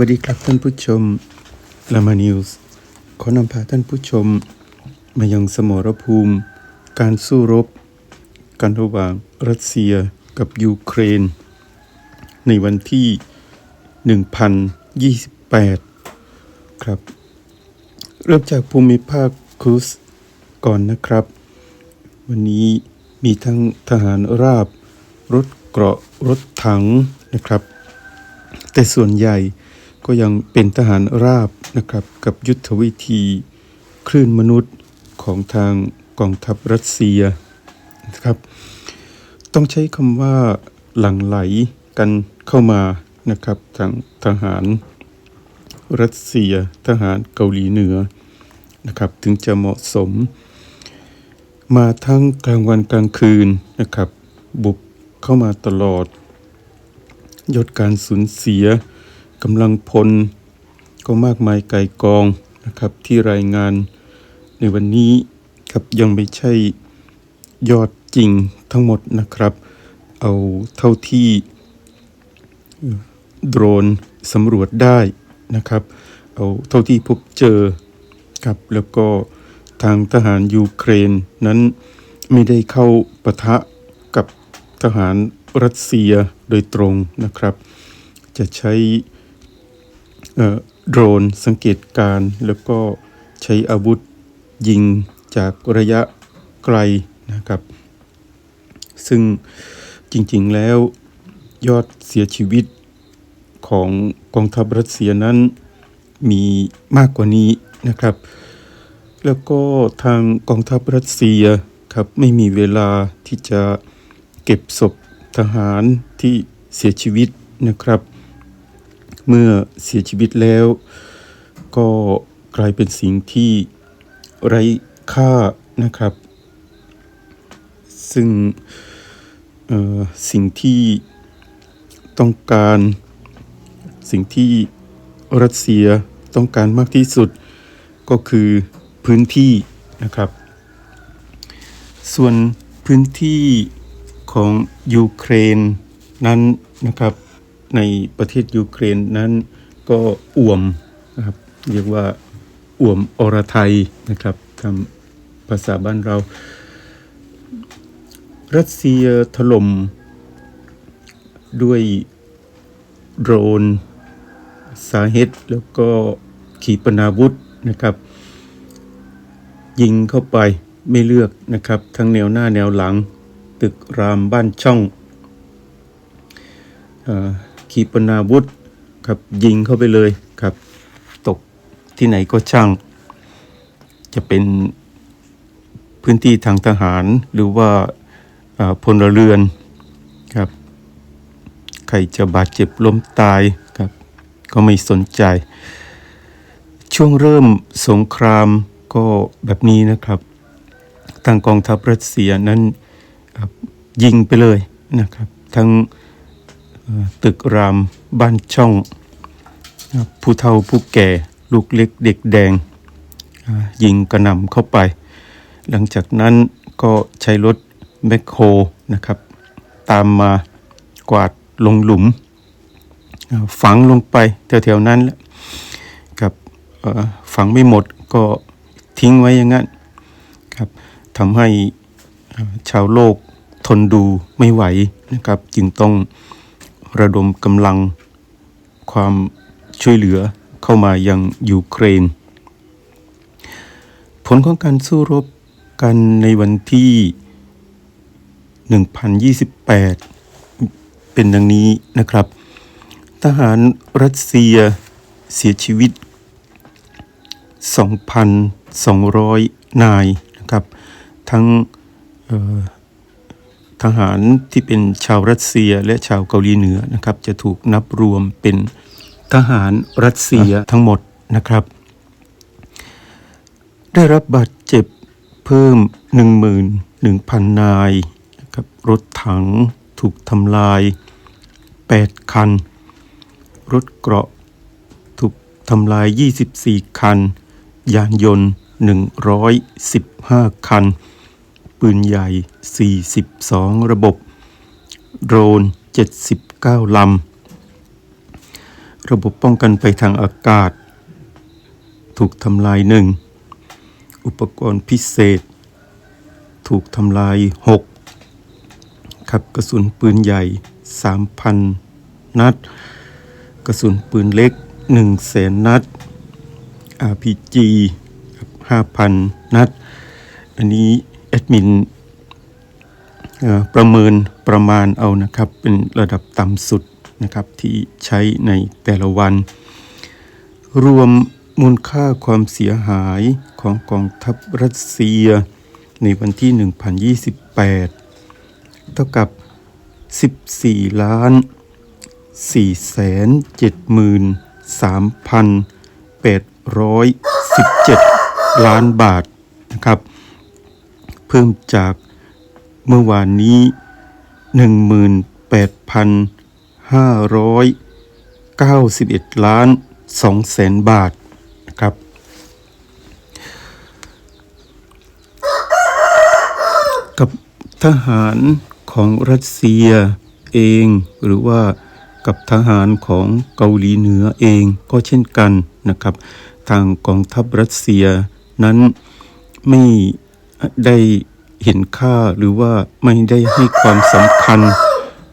วัสดีครับท่านผู้ชมลามานิวส์ขอนำพาท่านผู้ชม มายังสมรภูมิ การสู้รบ กันระหว่างรัสเซียกับยูเครน ในวันที่ 1028 ครับ เริ่มจากภูมิภาคครุสก่อนนะครับ วันนี้มีทั้งทหารราบ รถเกราะรถถังนะครับ แต่ส่วนใหญ่ ก็ยังเป็นทหารราบนะครับกับยุทธวิธีคลื่นมนุษย์ของทางกองทัพรัสเซียนะครับ ต้องใช้คำว่าหลั่งไหลกันเข้ามานะครับทางทหารรัสเซียทหารเกาหลีเหนือนะครับถึงจะเหมาะสม มาทั้งกลางวันกลางคืนนะครับ บุกเข้ามาตลอดยศการสูญเสีย กำลังพลก็มากมายไก่กองนะครับ ที่รายงานในวันนี้ครับยังไม่ใช่ยอดจริงทั้งหมดนะครับ เอาเท่าที่โดรนสำรวจได้นะครับ เอาเท่าที่พบเจอครับแล้วก็ทางทหารยูเครนนั้นไม่ได้เข้าปะทะกับทหารรัสเซียโดยตรงนะครับ จะใช้ โดรนสังเกตการแล้วก็ใช้อาวุธยิงจากระยะไกลนะครับ ซึ่งจริงๆแล้วยอดเสียชีวิตของกองทัพรัสเซียนั้นมีมากกว่านี้นะครับ แล้วก็ทางกองทัพรัสเซียครับไม่มีเวลาที่จะเก็บศพทหารที่เสียชีวิตนะครับ เมื่อเสียชีวิตแล้ว ก็กลายเป็นสิ่งที่ไร้ค่านะครับ ซึ่งสิ่งที่ต้องการสิ่งที่รัสเซียต้องการมากที่สุดก็คือพื้นที่นะครับ ส่วนพื้นที่ของยูเครนนั้นนะครับ ในประเทศยูเครนนั้นก็อ่วมนะครับเรียกว่าอ่วมอรไทยนะครับทำภาษาบ้านเรา รัสเซียถล่มด้วยโดรน สาเหตุแล้วก็ขีปนาวุธนะครับ ยิงเข้าไปไม่เลือกนะครับ ทั้งแนวหน้าแนวหลัง ตึกรามบ้านช่องอ ขีปนาวุธครับยิงเข้าไปเลยครับ ตกที่ไหนก็ช่าง จะเป็นพื้นที่ทางทหารหรือว่าพลเรือนครับ ใครจะบาดเจ็บล้มตายครับ ก็ไม่สนใจ ช่วงเริ่มสงครามก็แบบนี้นะครับ ทางกองทัพรัสเซียนั้นยิงไปเลยนะครับ ทั้ง ตึกรามบ้านช่องผู้เฒ่าผู้แก่ลูกเล็กเด็กแดง ยิงกระหน่ำเข้าไป หลังจากนั้นก็ใช้รถแมคโครนะครับ ตามมากวาดลงหลุม ฝังลงไปแถวๆนั้นกับฝังไม่หมดก็ทิ้งไว้อย่างนั้นครับทำให้ชาวโลกทนดูไม่ไหวนะครับ จึงต้อง ระดมกำลังความช่วยเหลือเข้ามายังยูเครน ผลของการสู้รบกันในวันที่ 1028 เป็นดังนี้นะครับ ทหารรัสเซียเสียชีวิต 2,200 นายนะครับ ทั้ง ทหารที่เป็นชาวรัสเซียและชาวเกาหลีเหนือนะครับ จะถูกนับรวมเป็นทหารรัสเซียทั้งหมดนะครับ ได้รับบาดเจ็บเพิ่ม 11,000 นายนะครับรถถังถูกทำลาย 8 คัน รถเกราะถูกทำลาย 24 คัน ยานยนต์ 115 คัน ปืนใหญ่ 42 ระบบ โดรน 79 ลำ ระบบป้องกันภัยทางอากาศ ถูกทำลายหนึ่ง อุปกรณ์พิเศษ ถูกทำลาย6ครับกระสุนปืนใหญ่ 3,000 นัด กระสุนปืนเล็ก 1 0 0 0 0แสนนัด RPG 5,000 นัด อันนี้ แอดมินประเมินประมาณเอานะครับ เป็นระดับต่ำสุดนะครับที่ใช้ในแต่ละวัน รวมมูลค่าความเสียหายของกองทัพรัสเซีย ในวันที่ 1028 เท่ากับ 14 ล้าน 4 แสน 7 หมื่น3,817 ล้านบาทนะครับ พิ่มจากเมื่อวานนี้ 18,591 ล้าน2แสนบาทนะครับ กับทหารของรัสเซียเองหรือว่ากับทหารของเกาหลีเหนือเองก็เช่นกันนะครับ ทางกองทัพรัสเซียนั้นไม่ ได้เห็นค่าหรือว่าไม่ได้ให้ความสำคัญ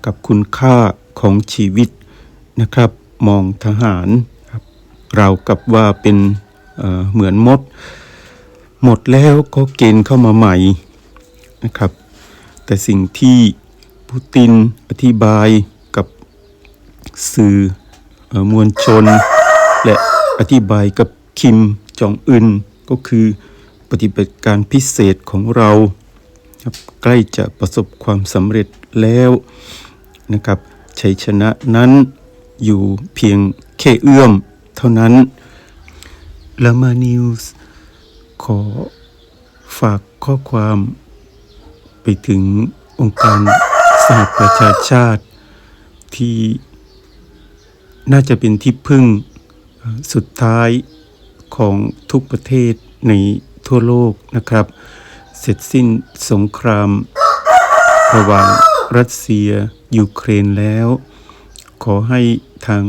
กับคุณค่าของชีวิตนะครับ มองทหารครับเรากับว่าเป็นเเหมือนมด หมดแล้วก็เกณฑ์เข้ามาใหม่นะครับ แต่สิ่งที่ปูตินอธิบายกับสื่ออมวลชน และอธิบายกับคิมจองอึนก็คือ ปฏิบัติการพิเศษของเราครับใกล้จะประสบความสำเร็จแล้วนะครับชัยชนะนั้นอยู่เพียงแค่เอื้อมเท่านั้นลามานิวส์ขอฝากข้อความไปถึงองค์การสหประชาชาติที่น่าจะเป็นที่พึ่งสุดท้ายของทุกประเทศใน ทั่วโลกนะครับ เสร็จสิ้นสงคราม ระหว่างรัสเซีย ยูเครนแล้ว ขอให้ทาง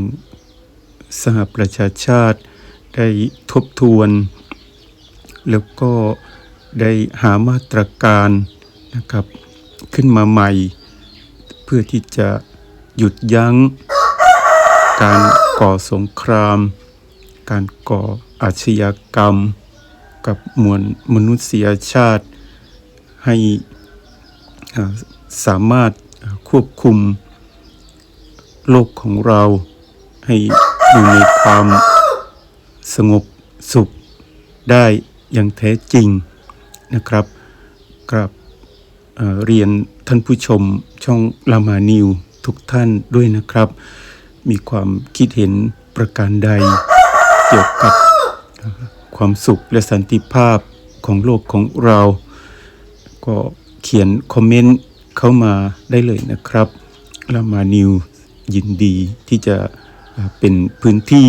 สหประชาชาติ ได้ทบทวน แล้วก็ได้หามาตรการนะครับ ขึ้นมาใหม่ เพื่อที่จะหยุดยั้ง การก่อสงคราม การก่ออาชญากรรม กับมวลมนุษยชาติให้สามารถควบคุมโลกของเราให้อยู่ในความสงบสุขได้อย่างแท้จริงนะครับกับเรียนท่านผู้ชมช่องลามานิวทุกท่านด้วยนะครับ มีความคิดเห็นประการใดเกี่ยวกับ ความสุขและสันติภาพของโลกของเรา ก็เขียนคอมเมนต์เข้ามาได้เลยนะครับลามานิวยินดีที่จะเป็นพื้นที่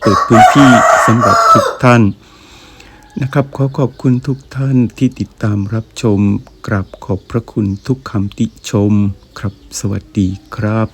เปิดพื้นที่สำหรับทุกท่านนะครับขอขอบคุณทุกท่านที่ติดตามรับชมกราบขอบพระคุณทุกคำติชมครับสวัสดีครับ